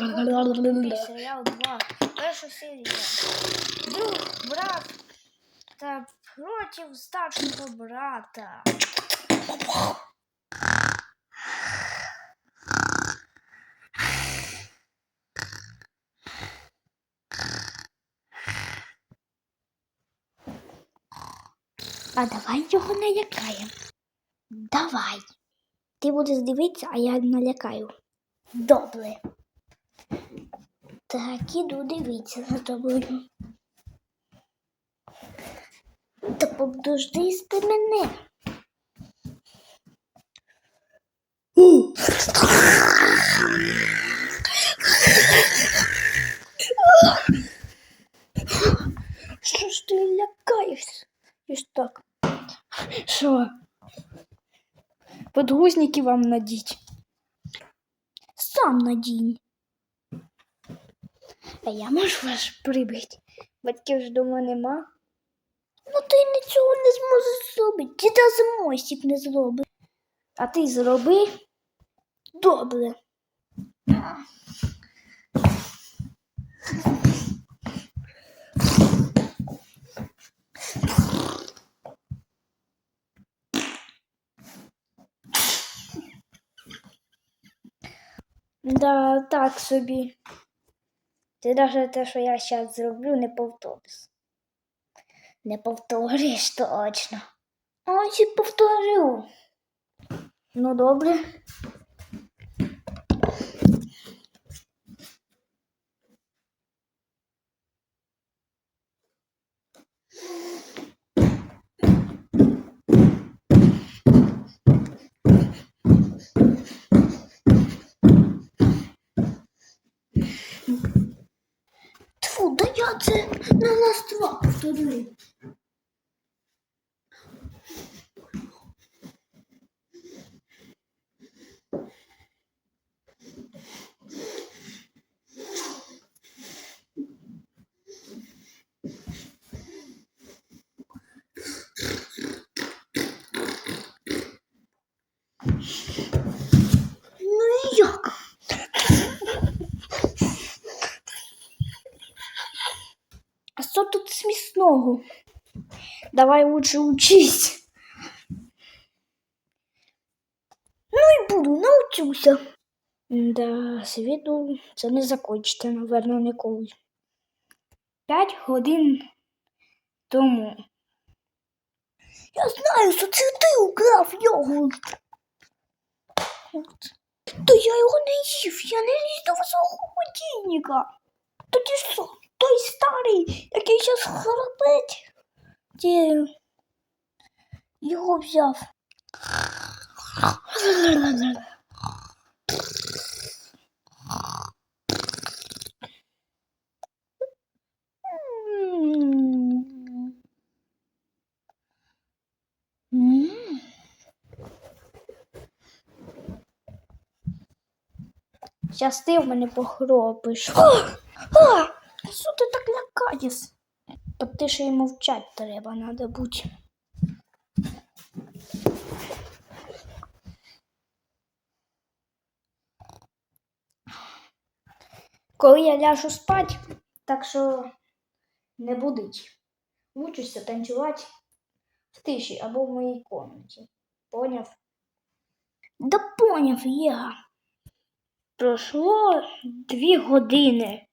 Серіал 2. Перша серія. Друг, брат та проти старшого брата. А давай його налякаємо. Давай. Ти будеш дивитися, а я налякаю. Добре. Так, іду дивитися за тобою. Та подожди ти мене. Що ж ти лякаєшся? Ось так. Що? Подгузники вам надіть. Сам надінь. А я можу вас прибити? Батьків ж вдома нема. Ну ти нічого не зможеш зробити. Діда змосік не зробить. А ти зроби. Добре. Да, так собі. Ти навіть те, що я зараз зроблю, не повториш. Не повториш точно. Ось і повторю. Ну, добре. Тьфу, це на раз два повторю. Ну як? А що тут смішного? Давай лучше учись. Ну і буду, навчуся. Да, світу це не закончиться, напевно, ніколи. П'ять годин тому. Я знаю, що це ти украв йогурт. То я його не їв, я не ліз до свого холодильника. Тоді що, той старий, який зараз храпить, його взяв. М. Ти в мене похропиш. Що ти так лякаєш? Та ти ще й мовчать треба, надо бути. Коли я ляжу спать, так що не будить. Учуся танцювати в тиші або в моїй комнаті. Поняв? Да поняв я. Пройшло дві години.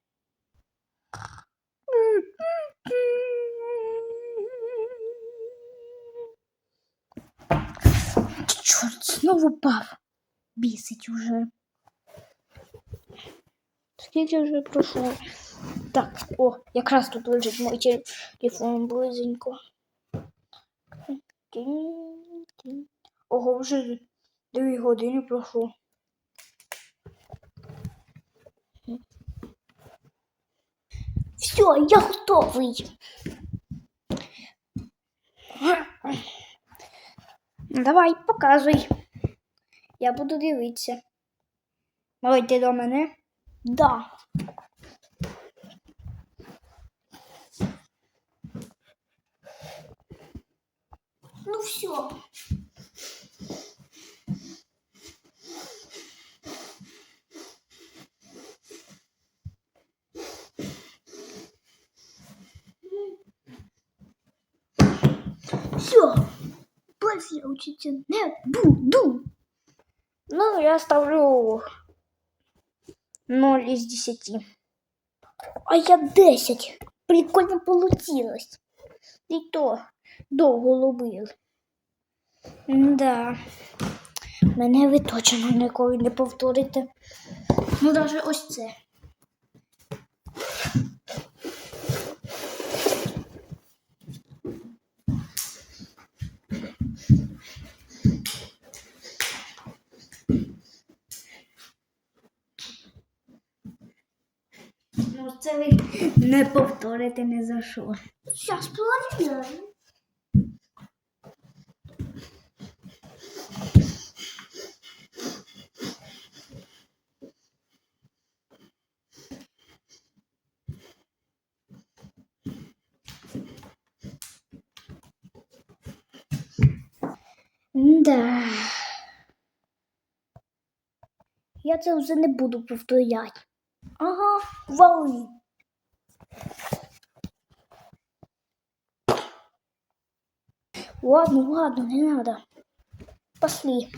Чорт, знову пав. Бісить уже. Скільки вже пройшло? Так, о, якраз тут лежить мій телефон близенько. Ого, вже дві години пройшло. Все, я готовий. Давай, показуй. Я буду дивитися. Малий, ти до мене? Да. Ну все. Все. Больше я учиться не буду. Ну, я ставлю 0 із 10. А я 10. Прикольно получилось. І то довго ловили. Да. Мене ви точно ніколи не повторите. Ну, навіть ось це. Ну, це ви не повторите ні за що. Сейчас проверяем. Да. Я це вже не буду повторяти. Ага, вали. Ладно, ладно, не надо. Пошли.